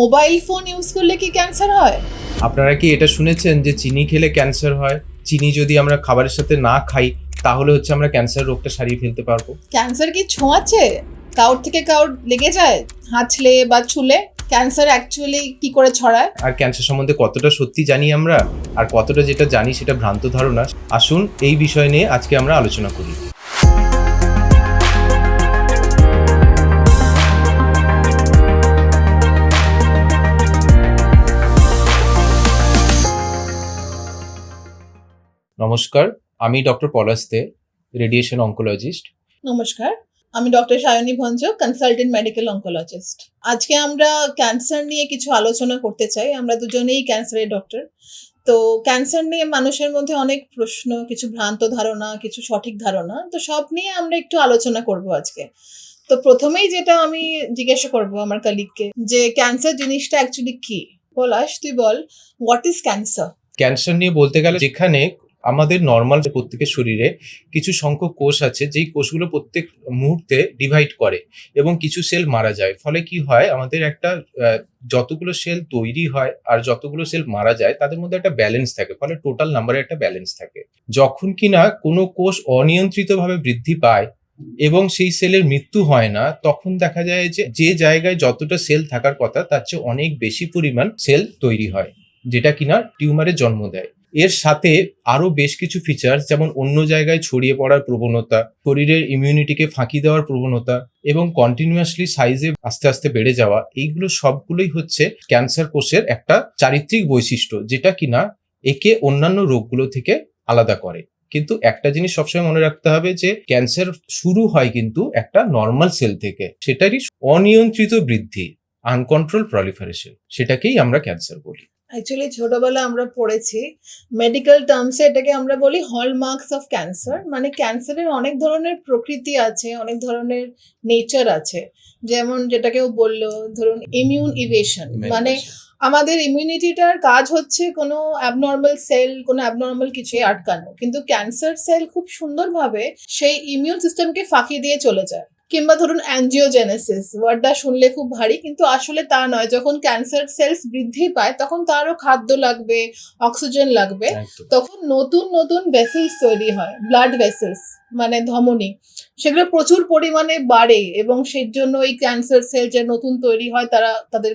Mobile phone use করলে কি cancer হয়? আপনারা কি এটা শুনেছেন যে চিনি খেলে ক্যান্সার হয়? চিনি যদি আমরা খাবারের সাথে না খাই তাহলে হচ্ছে আমরা ক্যান্সার রোগটা সারিয়ে ফেলতে পারব। ক্যান্সার কি ছোঁয়াচ্ছে? কাউর থেকে কাউর লেগে যায়? হাঁচলে বা ছুলে ক্যান্সার অ্যাকচুয়ালি কি করে ছড়ায়? আর ক্যান্সার সম্বন্ধে কতটা সত্যি জানি আমরা? আর কতটা যেটা জানি সেটা ভ্রান্ত ধারণা? আসুন এই বিষয় নিয়ে আজকে আমরা আলোচনা করি। নমস্কার আমি doctor Palash De radiation oncologist নমস্কার আমি doctor Sayani Bhanja consultant medical oncologist আজকে আমরা ক্যান্সার নিয়ে কিছু আলোচনা করতে চাই। আমরা দুজনেই ক্যান্সারের ডক্টর তো ক্যান্সার নিয়ে মানুষের মধ্যে অনেক প্রশ্ন কিছু ভ্রান্ত ধারণা কিছু সঠিক ধারণা তো সব নিয়ে আমরা একটু আলোচনা করব আজকে। তো প্রথমেই যেটা আমি জিজ্ঞাসা করব আমার কালিগকে যে ক্যান্সার জিনিসটা অ্যাকচুয়ালি কি? পলাশ তুই বল হোয়াট ইজ ক্যান্সার ক্যান্সার নিয়ে বলতে গেলে যেখানে আমাদের নর্মাল প্রত্যেকের শরীরে কিছু সংখ্যক কোষ আছে, যেই কোষগুলো প্রত্যেক মুহূর্তে ডিভাইড করে এবং কিছু সেল মারা যায়। ফলে কি হয়? আমাদের একটা যতগুলো সেল তৈরি হয় আর যতগুলো সেল মারা যায়, তাদের মধ্যে একটা ব্যালেন্স থাকে। ফলে টোটাল নাম্বারে একটা ব্যালেন্স থাকে। যখন কিনা কোনো কোষ অনিয়ন্ত্রিতভাবে বৃদ্ধি পায় এবং সেই সেলের মৃত্যু হয় না, তখন দেখা যায় যে যে জায়গায় যতটা সেল থাকার কথা, তার চেয়ে অনেক বেশি পরিমাণ সেল তৈরি হয়, যেটা কিনা টিউমারের জন্ম দেয়। এর সাথে আরও বেশ কিছু ফিচার যেমন অন্য জায়গায় ছড়িয়ে পড়ার প্রবণতা, শরীরের ইমিউনিটিকে ফাঁকি দেওয়ার প্রবণতা এবং কন্টিনিউয়াসলি সাইজে আস্তে আস্তে বেড়ে যাওয়া, এইগুলো সবগুলোই হচ্ছে ক্যান্সার কোষের একটা চারিত্রিক বৈশিষ্ট্য, যেটা কিনা একে অন্যান্য রোগগুলো থেকে আলাদা করে। কিন্তু একটা জিনিস সবসময় মনে রাখতে হবে যে ক্যান্সার শুরু হয় কিন্তু একটা নর্মাল সেল থেকে, সেটারই অনিয়ন্ত্রিত বৃদ্ধি আনকন্ট্রোল প্রলিফারেশন সেটাকেই আমরা ক্যান্সার বলি। অ্যাকচুয়ালি ছোটবেলায় আমরা পড়েছি মেডিকেল টার্মসে এটাকে আমরা বলি হলমার্কস অফ ক্যান্সার মানে ক্যান্সারের অনেক ধরনের প্রকৃতি আছে অনেক ধরনের নেচার আছে। যেমন যেটাকেও বলল ধরুন ইমিউন ইভেশন মানে আমাদের ইমিউনিটিটার কাজ হচ্ছে কোনো অ্যাবনর্মাল সেল কোনো অ্যাবনর্মাল কিছুই আটকানো। কিন্তু ক্যান্সার সেল খুব সুন্দরভাবে সেই ইমিউন সিস্টেমকে ফাঁকি দিয়ে চলে যায়। কিংবা ধরুন অ্যাঞ্জিওজেনেসিস ওয়ার্ডটা শুনলে খুব ভারী কিন্তু আসলে তা নয়। যখন ক্যান্সার সেলস বৃদ্ধি পায় তখন তারও খাদ্য লাগবে অক্সিজেন লাগবে। তখন নতুন নতুন ভেসেলস তৈরি হয় ব্লাড ভেসেলস মানে ধমনী। সেগুলো প্রচুর পরিমাণে বাড়ে এবং সেই জন্য এই ক্যান্সার সেল যে নতুন তৈরি হয় তারা তাদের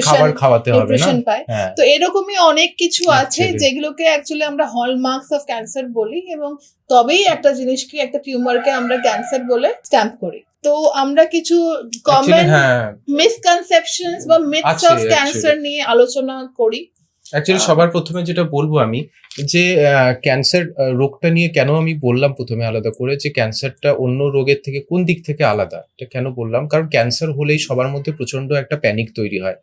খাবার খাওয়াতে হবে না? পায়। হ্যাঁ। তো এরকমই অনেক কিছু আছে যেগুলোকে অ্যাকচুয়ালি আমরা হলমার্কস অফ ক্যান্সার বলি এবং তবেই একটা জিনিসকে একটা টিউমারকে আমরা ক্যান্সার বলে স্ট্যাম্প করি। তো আমরা কিছু কমন হ্যাঁ। মিসকনসেপশনস বা মিথস অফ ক্যান্সার নিয়ে আলোচনা করি। অ্যাকচুয়ালি সবার প্রথমে যেটা বলব আমি যে ক্যান্সার রোগটা নিয়ে কেন আমি বললাম প্রথমে আলাদা করে যে ক্যান্সারটা অন্য রোগের থেকে কোন দিক থেকে আলাদা এটা কেন বললাম? কারণ ক্যান্সার হলেই সবার মধ্যে প্রচণ্ড একটা প্যানিক তৈরি হয়।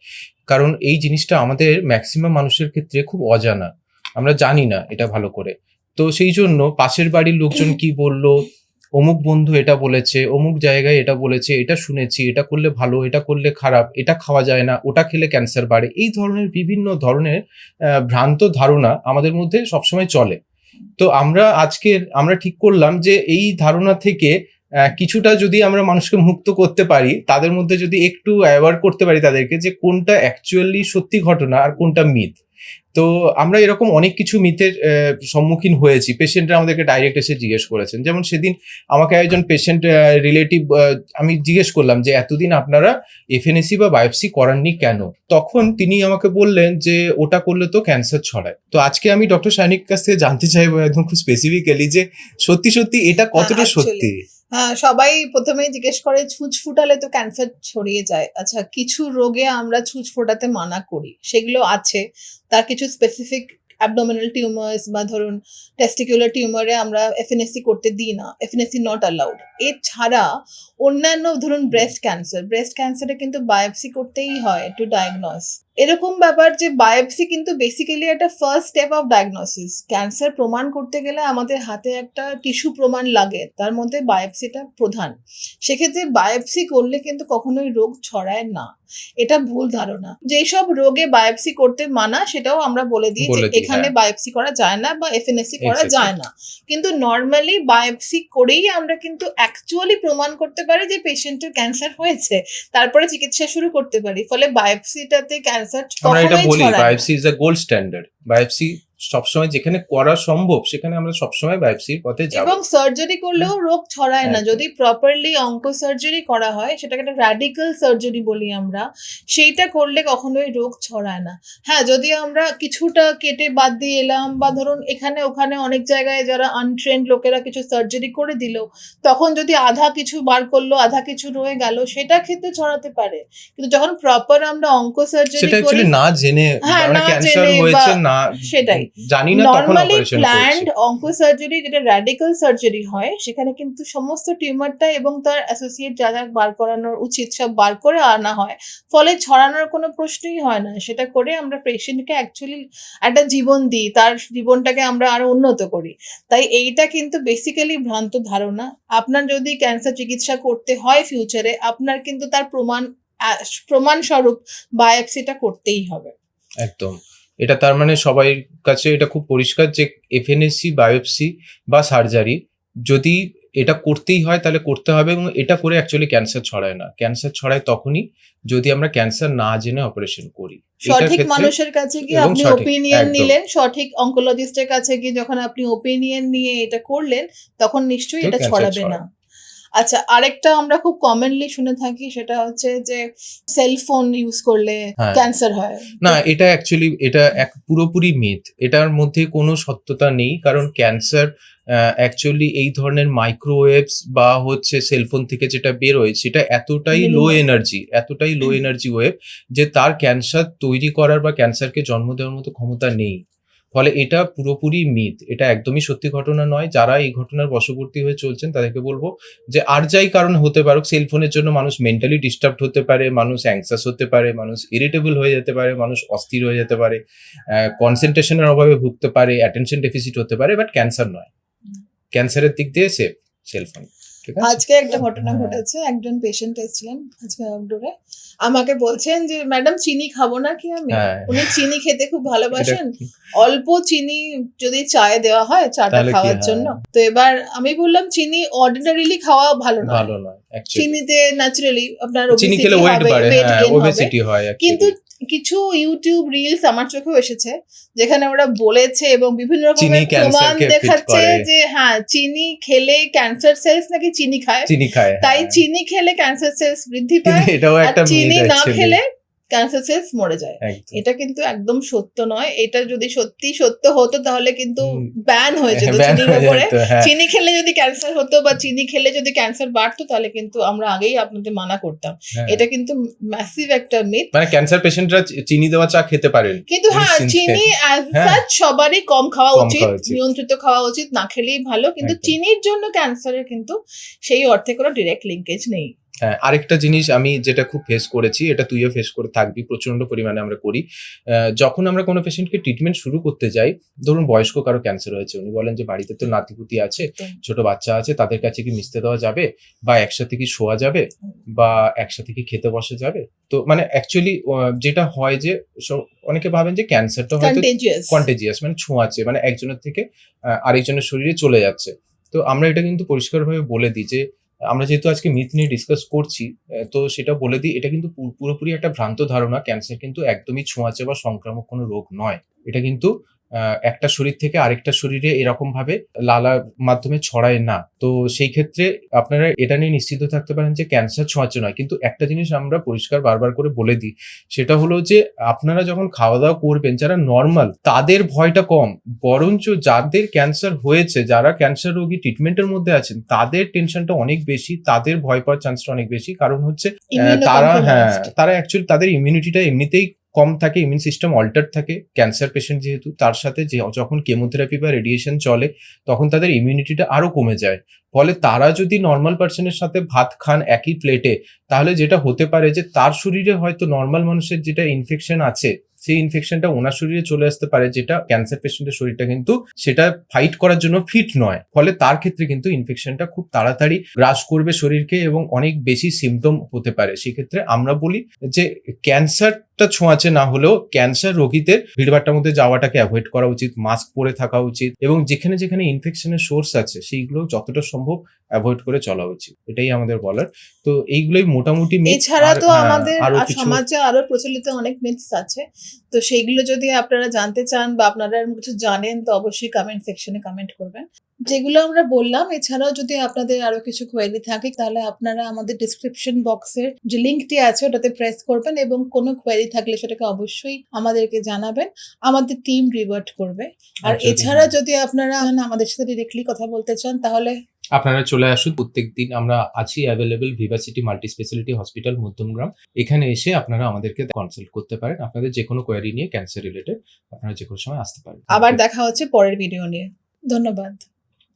কারণ এই জিনিসটা আমাদের ম্যাক্সিমাম মানুষের ক্ষেত্রে খুব অজানা। আমরা জানি না এটা ভালো করে। তো সেই জন্য পাশের বাড়ির লোকজন কি বলল অমুক বন্ধু এটা বলেছে, অমুক জায়গায় এটা বলেছে, এটা শুনেছি, এটা করলে ভালো, এটা করলে খারাপ, এটা খাওয়া যায় না, ওটা খেলে ক্যান্সার বাড়ে, এই ধরনের বিভিন্ন ধরনের ভ্রান্ত ধারণা আমাদের মধ্যে সবসময় চলে। তো আমরা আজকে আমরা ঠিক করলাম যে এই ধারণা থেকে কিছুটা যদি আমরা মানুষকে মুক্ত করতে পারি তাদের মধ্যে যদি একটু অ্যাওয়ার করতে পারি তাদেরকে যে কোনটা অ্যাকচুয়ালি সত্যি ঘটনা আর কোনটা মিথ তো আমরা এরকম অনেক কিছু মিথের সম্মুখীন হয়েছি। পেশেন্টরা আমাদেরকে ডাইরেক্ট এসে জিজ্ঞেস করেছেন। যেমন সেদিন আমাকে একজন পেশেন্ট রিলেটিভ আমি জিজ্ঞেস করলাম যে এতদিন আপনারা এফএনএসি বা বায়োপসি করাননি কেন? তখন তিনি আমাকে বললেন যে ওটা করলে তো ক্যান্সার ছড়ায়। তো আজকে আমি ডক্টর সাইনিক কাছ থেকে জানতে চাইব একদম খুব স্পেসিফিক্যালি যে সত্যি সত্যি এটা কতটা সত্যি? হ্যাঁ সবাই প্রথমেই জিজ্ঞেস করে, ছুঁচ ফুটালে তো ক্যান্সার ছড়িয়ে যায়। আচ্ছা কিছু রোগে আমরা ছুঁচ ফোটাতে মানা করি, সেগুলো আছে। তার কিছু স্পেসিফিক অ্যাবডোমিনাল টিউমার্স বা ধরুন টেস্টিকুলার টিউমারে আমরা এফএনএসি করতে দিই না এফএনএসি নট অ্যালাউড এছাড়া অন্যান্য ধরুন ব্রেস্ট ক্যান্সার ব্রেস্ট ক্যান্সারে কিন্তু বায়োপসি করতেই হয় টু ডায়াগনস এরকম ব্যাপার যে বায়োপসি কিন্তু বেসিক্যালি একটা first step of diagnosis cancer প্রমাণ করতে গেলে আমাদের হাতে একটা টিস্যু প্রমাণ লাগে তার মধ্যে বায়োপসিটা প্রধান। সেক্ষেত্রে বায়োপসি করলে কিন্তু কখনোই রোগ ছড়ায় না। এটা ভুল ধারণা। যেসব রোগে বায়োপসি করতে মানা সেটাও আমরা বলে দিই যে এখানে হ্যাঁ। বায়োপসি করা যায় না বা এফএনএসসি করা যায় না। কিন্তু নর্মালি বায়োপসি করেই আমরা কিন্তু অ্যাকচুয়ালি প্রমাণ করতে পারি যে পেশেন্টের ক্যান্সার হয়েছে। তারপরে চিকিৎসা শুরু করতে পারি। ফলে বায়োপসিটাতে ক্যান্সার আমরা এটা বলি। Biopsy is the gold standard biopsy সবসময় যেখানে করা সম্ভব সেখানে আমরা সবসময় বায়োপসির পথে যাব। এবং সার্জারি করলেও রোগ ছড়ায় না। যদি প্রপারলি অঙ্ক সার্জারি করা হয় সেটাকে একটা র্যাডিক্যাল সার্জারি বলি আমরা সেইটা করলে কখনোই রোগ ছড়ায় না। হ্যাঁ যদি আমরা কিছুটা কেটে বাদ দিয়ে এলাম বা ধরুন এখানে ওখানে অনেক জায়গায় যারা আনট্রেন্ড লোকেরা কিছু সার্জারি করে দিল তখন যদি আধা কিছু বার করল আধা কিছু রয়ে গেল সেটা ক্ষেত্রে ছড়াতে পারে। কিন্তু যখন প্রপার আমরা অঙ্ক সার্জারি করি না জেনে হ্যাঁ, মানে না জেনে সেটাই। জানি না তখন অপারেশন প্ল্যান্ড করছি। সার্জারি যেটা র্যাডিক্যাল সার্জারি হয় সেখানে কিন্তু সমস্ত টিউমারটা এবং তার অ্যাসোসিয়েট যা যা বার করানোর উচিত সব বার করে আনা হয়। ফলে ছড়ানোর কোনো প্রশ্নই হয় না। সেটা করে আমরা পেশেন্টকে অ্যাকচুয়ালি একটা জীবন দিই তার জীবনটাকে আমরা আরও উন্নত করি। তাই এইটা কিন্তু বেসিক্যালি ভ্রান্ত ধারণা। আপনার যদি ক্যান্সার চিকিৎসা করতে হয় ফিউচারে আপনার কিন্তু তার প্রমাণ প্রমাণস্বরূপ বায়োপসিটা করতেই হবে। একদম। এটা তার মানে সবাই কাছে এটা খুব পরিষ্কার যে এফএনএসসি বায়োপসি বা সার্জারি যদি এটা করতেই হয় তাহলে করতে হবে এবং এটা করে অ্যাকচুয়ালি ক্যান্সার ছড়ায় না। ক্যান্সার ছড়ায় তখনই যদি আমরা ক্যান্সার না জেনে অপারেশন করি। সঠিক মানুষের কাছে গিয়ে আপনি ওপিনিয়ন নিলেন সঠিক অঙ্কোলজিস্টের কাছে গিয়ে যখন আপনি ওপিনিয়ন নিয়ে এটা করলেন তখন নিশ্চয়ই এটা ছড়াবে। না। আচ্ছা আরেকটা আমরা খুব কমনলি শুনে থাকি সেটা হচ্ছে যে সেলফোন ইউজ করলে। ক্যান্সার হয়। না এটা অ্যাকচুয়ালি এটা এক পুরোপুরি মিথ এটার মধ্যে কোনো সত্যতা নেই কারণ ক্যান্সার অ্যাকচুয়ালি এই ধরনের মাইক্রোওয়েভস বা হচ্ছে সেলফোন থেকে যেটা বেরোয় সেটা এতটাই লো এনার্জি এতটাই লো এনার্জি ওয়েভ যে তার ক্যান্সার তৈরি করার বা ক্যান্সারকে জন্ম দেওয়ার মতো ক্ষমতা নেই। ফলে এটা পুরোপুরি মিথ এটা একদমই সত্যি ঘটনা নয়। যারা এই ঘটনার বশবর্তী হয়ে চলছেন তাদেরকে বলব যে আর যাই কারণ হতে পারুক সেলফোনের জন্য মানুষ মেন্টালি ডিস্টার্ব হতে পারে মানুষ অ্যাংসাস হতে পারে মানুষ ইরিটেবল হয়ে যেতে পারে মানুষ অস্থির হয়ে যেতে পারে কনসেন্ট্রেশনের অভাবে ভুগতে পারে অ্যাটেনশন ডেফিসিট হতে পারে বাট ক্যান্সার নয়। ক্যান্সারের দিক দিয়ে সেফ সেলফোন আজকে একটা ঘটনা হ্যাঁ। ঘটেছে একজন পেশেন্ট এসেছিলেন আজকে আউটডোরে আমাকে বলছেন যে ম্যাডাম চিনি খাব না কি আমি? হ্যাঁ। উনি চিনি খেতে খুব ভালোবাসেন। অল্প চিনি যদি চায়ে দেওয়া হয় চাটা খাওয়ার জন্য। তো এবার আমি বললাম চিনি অর্ডিনারিলি খাওয়া ভালো নয়। ভালো নয় চিনিতে ন্যাচারালি আপনার চিনি খেলে ওয়েট বাড়ে weight হ্যাঁ। ওবেসিটি হয় কিন্তু কিছু ইউটিউব রিলস আমার চোখেও এসেছে যেখানে ওরা বলেছে এবং বিভিন্ন রকমের প্রমাণ দেখাচ্ছে যে হ্যাঁ চিনি খেলে ক্যান্সার সেলস নাকি চিনি খায়। চিনি খায় তাই হ্যাঁ। চিনি খেলে ক্যান্সার সেলস বৃদ্ধি পায় এটাও একটা চিনি না খেলে ক্যান্সার সেলস মরে যায়। এটা কিন্তু একদম সত্য নয়। এটা যদি সত্যি সত্য হতো তাহলে কিন্তু ব্যান হয়ে যেত চিনির উপরে হ্যাঁ। চিনি খেলে যদি ক্যান্সার হতো বা চিনি খেলে যদি ক্যান্সার বাড়তো তাহলে কিন্তু আমরা আগেই আপনাদের মানা করতাম। হ্যাঁ। এটা কিন্তু ম্যাসিভ একটা মিথ মানে ক্যান্সার পেশেন্টরা চিনি দেওয়া চা খেতে পারেন কিন্তু হ্যাঁ চিনি- অ্যাজ। সাচ সবারই কম খাওয়া উচিত নিয়ন্ত্রিত খাওয়া উচিত না খেলেই ভালো। কিন্তু চিনির জন্য ক্যান্সারের কিন্তু সেই অর্থে কোনো ডিরেক্ট লিঙ্কেজ নেই। হ্যাঁ আরেকটা জিনিস আমি যেটা খুব ফেস করেছি এটা তুইও ফেস করে থাকবি প্রচণ্ড পরিমাণে আমরা করি। যখন আমরা কোনো পেশেন্টকে ট্রিটমেন্ট শুরু করতে যাই ধরুন বয়স্ক কারও ক্যান্সার হয়েছে উনি বলেন যে বাড়িতে তো নাতিপুতি আছে ছোট বাচ্চা আছে তাদের কাছে কি মিশতে দেওয়া যাবে? বা একসাথে কি শোয়া যাবে? বা একসাথে কি খেতে বসা যাবে? তো মানে অ্যাকচুয়ালি যেটা হয় যে সব- অনেকে ভাবেন যে ক্যান্সারটা হয়তো কন্টেজিয়াস মানে ছোঁয়াচে মানে একজনের থেকে আহ, আরেকজনের শরীরে চলে যাচ্ছে। তো আমরা এটা কিন্তু পরিষ্কারভাবে বলে দিই যে আমরা যেহেতু আজকে মিথ নিয়ে ডিসকাস করছি তো সেটা বলে দিই, এটা কিন্তু পুরোপুরি একটা ভ্রান্ত ধারণা ক্যান্সার কিন্তু একদমই ছোঁয়াচে বা সংক্রামক কোনো রোগ নয়। এটা কিন্তু একটা শরীর থেকে আরেকটা শরীরে এরকম ভাবে লালার মাধ্যমে ছড়ায় না। তো সেই ক্ষেত্রে আপনারা এটা নিয়ে নিশ্চিত থাকতে পারেন যে ক্যান্সার ছোঁয়াচে নয়। কিন্তু একটা জিনিস আমরা পরিষ্কার বারবার করে বলে দিই সেটা হলো যে আপনারা যখন খাওয়া দাওয়া করবেন যারা নর্মাল তাদের ভয়টা কম। বরঞ্চ যাদের ক্যান্সার হয়েছে যারা ক্যান্সার রোগী ট্রিটমেন্টের মধ্যে আছেন তাদের টেনশনটা অনেক বেশি তাদের ভয় পাওয়ার চান্সটা অনেক বেশি। কারণ হচ্ছে তারা হ্যাঁ. তারা অ্যাকচুয়ালি তাদের ইমিউনিটিটা এমনিতেই কম থাকে ইমিউন সিস্টেম অল্টার থাকে ক্যান্সার পেশেন্ট যেহেতু, তার সাথে যে যখন কেমোথেরাপি বা রেডিয়েশন চলে, তখন তাদের ইমিউনিটিটা আরও কমে যায়। ফলে তারা যদি নর্মাল পার্সনের সাথে ভাত খান একই প্লেটে তাহলে যেটা হতে পারে যে তার শরীরে হয়তো নর্মাল মানুষের যেটা ইনফেকশন আছে সেই ইনফেকশনটা ওনার শরীরে চলে আসতে পারে যেটা ক্যান্সার পেশেন্টের শরীরটা কিন্তু সেটা ফাইট করার জন্য ফিট নয়। ফলে তার ক্ষেত্রে কিন্তু ইনফেকশনটা খুব তাড়াতাড়ি গ্রাস করবে শরীরকে এবং অনেক বেশি সিমটম হতে পারে। সেক্ষেত্রে আমরা বলি যে ক্যান্সারটা ছোঁয়াচে না হলেও ক্যান্সার রোগীদের ভিড়ভাট্টার মধ্যে যাওয়াটাকে অ্যাভয়েড করা উচিত মাস্ক পরে থাকা উচিত এবং যেখানে যেখানে ইনফেকশনের সোর্স আছে সেইগুলো যতটা সম্ভব অ্যাভয়েড করে চলা উচিত। এটাই আমাদের বলার। তো এইগুলোই মোটামুটি এছাড়া তো হ্যাঁ, আমাদের সমাজে আরও প্রচলিত অনেক মিথস আছে। তো সেইগুলো যদি আপনারা জানতে চান বা আপনারা এরকম কিছু জানেন তো অবশ্যই কমেন্ট সেকশনে কমেন্ট করবেন। যেগুলো আমরা বললাম এছাড়াও যদি আপনাদের আরও কিছু কোয়েরি থাকে তাহলে আপনারা আমাদের ডিসক্রিপশন বক্সের যে লিঙ্কটি আছে ওটাতে প্রেস করবেন এবং কোনো কোয়েরি থাকলে সেটাকে অবশ্যই আমাদেরকে জানাবেন। আমাদের টিম রিভার্ট করবে। আর এছাড়া যদি আপনারা আমাদের সাথে ডিরেক্টলি কথা বলতে চান তাহলে আপনারা চলে আসুন প্রত্যেক দিন আমরা আছি available Vivacity multi speciality hospital Madhyamgram. এখানে এসে আপনারা আমাদেরকে কনসাল্ট করতে পারেন। আপনাদের যে কোনো কোয়ারি নিয়ে ক্যান্সার রিলেটেড আপনারা যে কোনো সময় আসতে পারেন। আবার দেখা হচ্ছে পরের ভিডিও নিয়ে। ধন্যবাদ।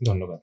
ধন্যবাদ।